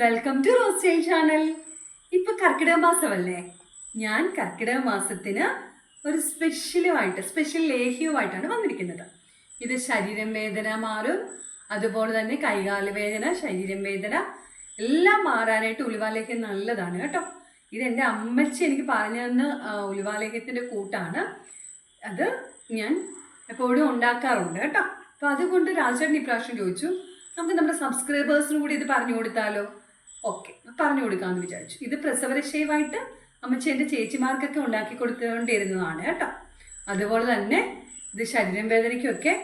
Welcome to റോസ്റ്റൈൽ channel ഇപ്പൊ കർക്കിടക മാസമല്ലേ? ഞാൻ കർക്കിടക മാസത്തിന് ഒരു സ്പെഷ്യലുമായിട്ട് സ്പെഷ്യൽ ലേഹ്യവുമായിട്ടാണ് വന്നിരിക്കുന്നത്. ഇത് ശരീരം വേദന മാറും അതുപോലെ തന്നെ കൈകാല വേദന ശരീരം വേദന എല്ലാം മാറാനായിട്ട് ഉലുവാലേഹ്യം നല്ലതാണ് കേട്ടോ. ഇത് എന്റെ അമ്മച്ചി എനിക്ക് പറഞ്ഞു തന്ന ഉലുവാലേഹ്യത്തിന്റെ കൂട്ടാണ്. അത് ഞാൻ എപ്പോഴും ഉണ്ടാക്കാറുണ്ട് കേട്ടോ. അപ്പോൾ അതുകൊണ്ട് രാജേട്ടൻ ഇപ്രാവശ്യം ചോദിച്ചു നമുക്ക് നമ്മുടെ സബ്സ്ക്രൈബേഴ്സിനും കൂടി ഇത് പറഞ്ഞു കൊടുത്താലോ? ഓക്കെ. പറഞ്ഞു കൊടുക്കാന്ന് വിചാരിച്ചു. ഇത് പ്രസവരക്ഷയമായിട്ട് അമ്മച്ചി എന്റെ ചേച്ചിമാർക്കൊക്കെ ഉണ്ടാക്കി കൊടുത്തുകൊണ്ടിരുന്നതാണ് കേട്ടോ. അതുപോലെ തന്നെ ഇത് ശരീരം വേദനയ്ക്കൊക്കെ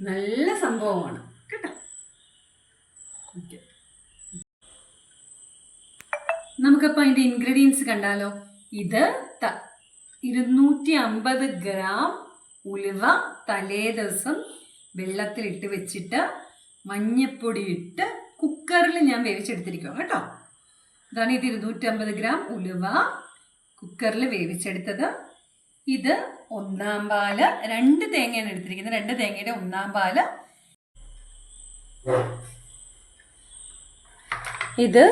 നല്ല സംഭവമാണ് കേട്ടോ. ഓക്കെ. നമുക്കപ്പോൾ അതിന്റെ ഇൻഗ്രീഡിയൻസ് കണ്ടാലോ. ഇത് ത ഇരുന്നൂറ്റി അമ്പത് ഗ്രാം ഉലുവ തലേ ദിവസം വെള്ളത്തിലിട്ട് വെച്ചിട്ട് മഞ്ഞപ്പൊടി ഇട്ട് കുക്കറിൽ ഞാൻ വേവിച്ചെടുത്തിരിക്കും കേട്ടോ. ഇതാണ് ഇത് ഇരുന്നൂറ്റമ്പത് ഗ്രാം ഉലുവ. കുക്കറിൽ വേവിച്ചെടുത്തത് ഇത് ഒന്നാം പാൽ രണ്ട് തേങ്ങയാണ് എടുത്തിരിക്കുന്നത്. രണ്ട് തേങ്ങയുടെ ഒന്നാം പാൽ. ഇത്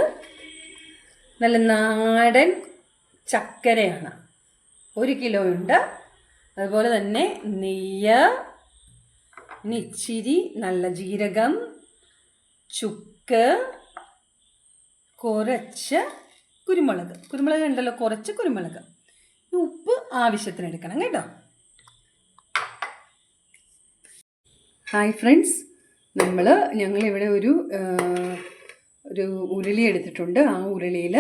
നല്ല നാടൻ ചക്കരയാണ്. ഒരു കിലോ ഉണ്ട്. അതുപോലെ തന്നെ നെയ്യ് നിച്ചിരി ഇച്ചിരി നല്ല ജീരകം ചുക്ക് കുറച്ച് കുരുമുളക്. കുരുമുളക് ഉണ്ടല്ലോ കുറച്ച് കുരുമുളക്. ഉപ്പ് ആവശ്യത്തിന് എടുക്കണം കേട്ടോ. Hi friends. നമ്മൾ ഞങ്ങളിവിടെ ഒരു ഒരു ഉരുളി എടുത്തിട്ടുണ്ട്. ആ ഉരുളിയിൽ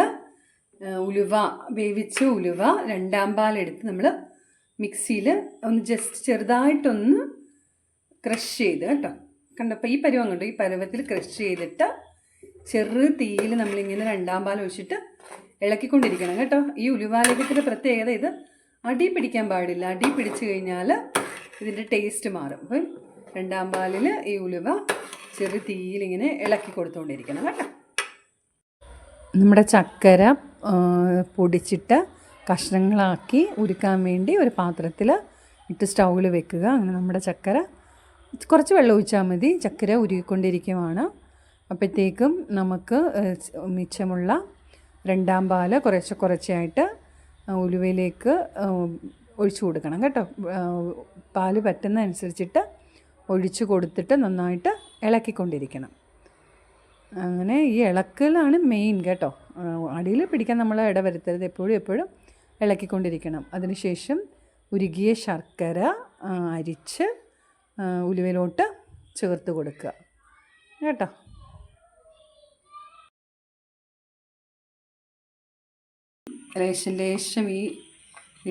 ഉലുവ വേവിച്ച ഉലുവ രണ്ടാം പാലെടുത്ത് നമ്മൾ മിക്സിയിൽ ഒന്ന് ജസ്റ്റ് ചെറുതായിട്ടൊന്ന് ക്രഷ് ചെയ്ത് കേട്ടോ. കണ്ടപ്പോൾ ഈ പരുവം കണ്ടു. ഈ പരുവത്തിൽ ക്രഷ് ചെയ്തിട്ട് ചെറു തീയിൽ നമ്മളിങ്ങനെ രണ്ടാം പാൽ ഒഴിച്ചിട്ട് ഇളക്കിക്കൊണ്ടിരിക്കണം കേട്ടോ. ഈ ഉലുവാലേഖത്തിന്റെ പ്രത്യേകത ഇത് അടി പിടിക്കാൻ പാടില്ല. അടി പിടിച്ചു കഴിഞ്ഞാൽ ഇതിന്റെ ടേസ്റ്റ് മാറും. അപ്പം രണ്ടാം പാലിൽ ഈ ഉലുവ ചെറു തീയിൽ ഇങ്ങനെ ഇളക്കി കൊടുത്തുകൊണ്ടിരിക്കണം കേട്ടോ. നമ്മുടെ ചക്കര പൊടിച്ചിട്ട് കഷ്ണങ്ങളാക്കി ഉരുക്കാൻ വേണ്ടി ഒരു പാത്രത്തിൽ ഇട്ട് സ്റ്റൗവിൽ വെക്കുക. അങ്ങനെ നമ്മുടെ ചക്കര കുറച്ച് വെള്ളം ഒഴിച്ചാൽ മതി. ചക്കര ഉരുകിക്കൊണ്ടിരിക്കുവാണ്. അപ്പോഴത്തേക്കും നമുക്ക് മിച്ചമുള്ള രണ്ടാം പാൽ കുറേശ്ശെ കുറച്ചായിട്ട് ഉലുവയിലേക്ക് ഒഴിച്ചു കൊടുക്കണം കേട്ടോ. പാൽ പറ്റുന്നതനുസരിച്ചിട്ട് ഒഴിച്ചു കൊടുത്തിട്ട് നന്നായിട്ട് ഇളക്കിക്കൊണ്ടിരിക്കണം. അങ്ങനെ ഈ ഇളക്കലാണ് മെയിൻ കേട്ടോ. അടിയിൽ പിടിക്കാൻ നമ്മൾ ഇടവരുത്തരുത് എപ്പോഴും എപ്പോഴും ഇളക്കിക്കൊണ്ടിരിക്കണം. അതിനുശേഷം ഉരുകിയ ശർക്കര അരിച്ച് ഉലുവയിലോട്ട് ചേർത്ത് കൊടുക്കുക. കേട്ടോ? ലേശം ലേശം ഈ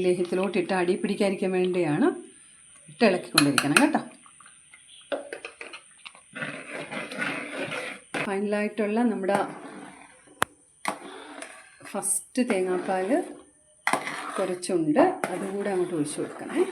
ലേഹ്യത്തിലോട്ട് ഇട്ട് അടി പിടിക്കാതിരിക്കാൻ വേണ്ടിയാണ് ഇട്ട് ഇളക്കിക്കൊണ്ടിരിക്കണം. കേട്ടോ? ഫൈനലായിട്ടുള്ള നമ്മുടെ ഫസ്റ്റ് തേങ്ങാപ്പാൽ കുറച്ചുണ്ട്. അതുകൂടെ അങ്ങോട്ട് ഒഴിച്ചു കൊടുക്കണേ.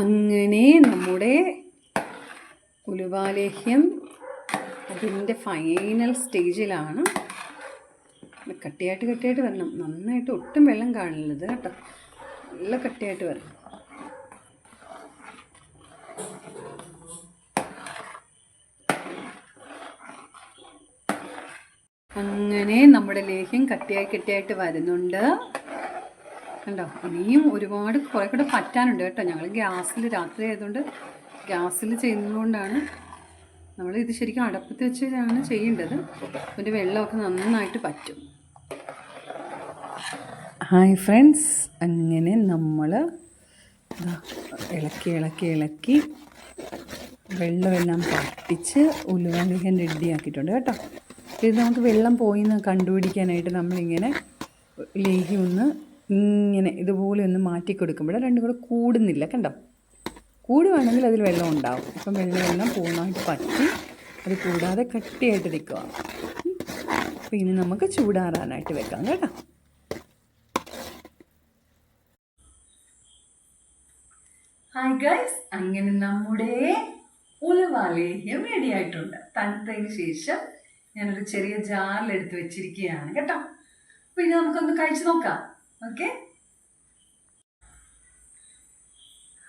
അങ്ങനെ നമ്മുടെ ഉലുവാലേഹ്യം അതിന്റെ ഫൈനൽ സ്റ്റേജിലാണ് കട്ടിയായിട്ട് കട്ടിയായിട്ട് വരണം. നന്നായിട്ട് ഒട്ടും വെള്ളം കാണില്ലത് കേട്ടോ. നല്ല കട്ടിയായിട്ട് വരണം. അങ്ങനെ നമ്മുടെ ലേഹ്യം കട്ടിയായി കട്ടിയായിട്ട് വരുന്നുണ്ട്. കണ്ടോ ഇനിയും ഒരുപാട് കുറേ കൂടെ പറ്റാനുണ്ട് കേട്ടോ. ഞങ്ങൾ ഗ്യാസിൽ രാത്രി ആയതുകൊണ്ട് ഗ്യാസിൽ ചെയ്യുന്നതുകൊണ്ടാണ് നമ്മൾ ഇത് ശരിക്കും അടപ്പത്ത് വെച്ചാണ് ചെയ്യേണ്ടത്. അതിന്റെ വെള്ളമൊക്കെ നന്നായിട്ട് പറ്റും. Hi friends. അങ്ങനെ നമ്മൾ ഇളക്കി ഇളക്കി ഇളക്കി വെള്ളമെല്ലാം പറ്റിച്ച് ഉലുവലേഹം റെഡിയാക്കിയിട്ടുണ്ട് കേട്ടോ. ഇത് നമുക്ക് വെള്ളം പോയി എന്ന് കണ്ടുപിടിക്കാനായിട്ട് നമ്മളിങ്ങനെ ലേഹി ഒന്ന് ഇങ്ങനെ ഇതുപോലെ ഒന്ന് മാറ്റി കൊടുക്കുമ്പോൾ രണ്ടും കൂടെ കൂടുന്നില്ല കണ്ടോ? കൂടുവാണെങ്കിൽ അതിൽ വെള്ളം ഉണ്ടാവും. അപ്പം വെള്ളം വെള്ളം പൂർണമായിട്ട് പറ്റി അത് കൂടാതെ കട്ടിയായിട്ട് നിൽക്കുക അപ്പോൾ ഇനി നമുക്ക് ചൂടാറാനായിട്ട് വെക്കാം കേട്ടോ? ഹായ് ഗൈസ് അങ്ങനെ നമ്മുടെ ഉലവാലേഹ്യം റെഡി ആയിട്ടുണ്ട്. തണുത്തതിന് ശേഷം ഞാനൊരു ചെറിയ ജാറിലെടുത്ത് വെച്ചിരിക്കുകയാണ് കേട്ടോ? അപ്പോൾ ഇനി നമുക്കൊന്ന് കഴിച്ചു നോക്കാം. ഓക്കെ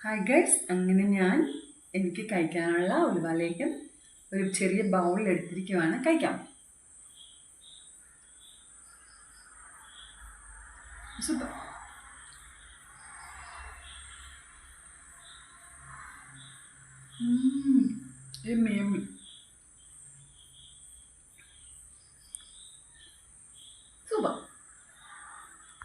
ഹായ് ഗൈസ് അങ്ങനെ ഞാൻ എനിക്ക് കഴിക്കാനുള്ള ഉൽവാലേക്കും ഒരു ചെറിയ ബൗളിൽ എടുത്തിരിക്കുവാണ് കഴിക്കാം. Super Mm, yummy.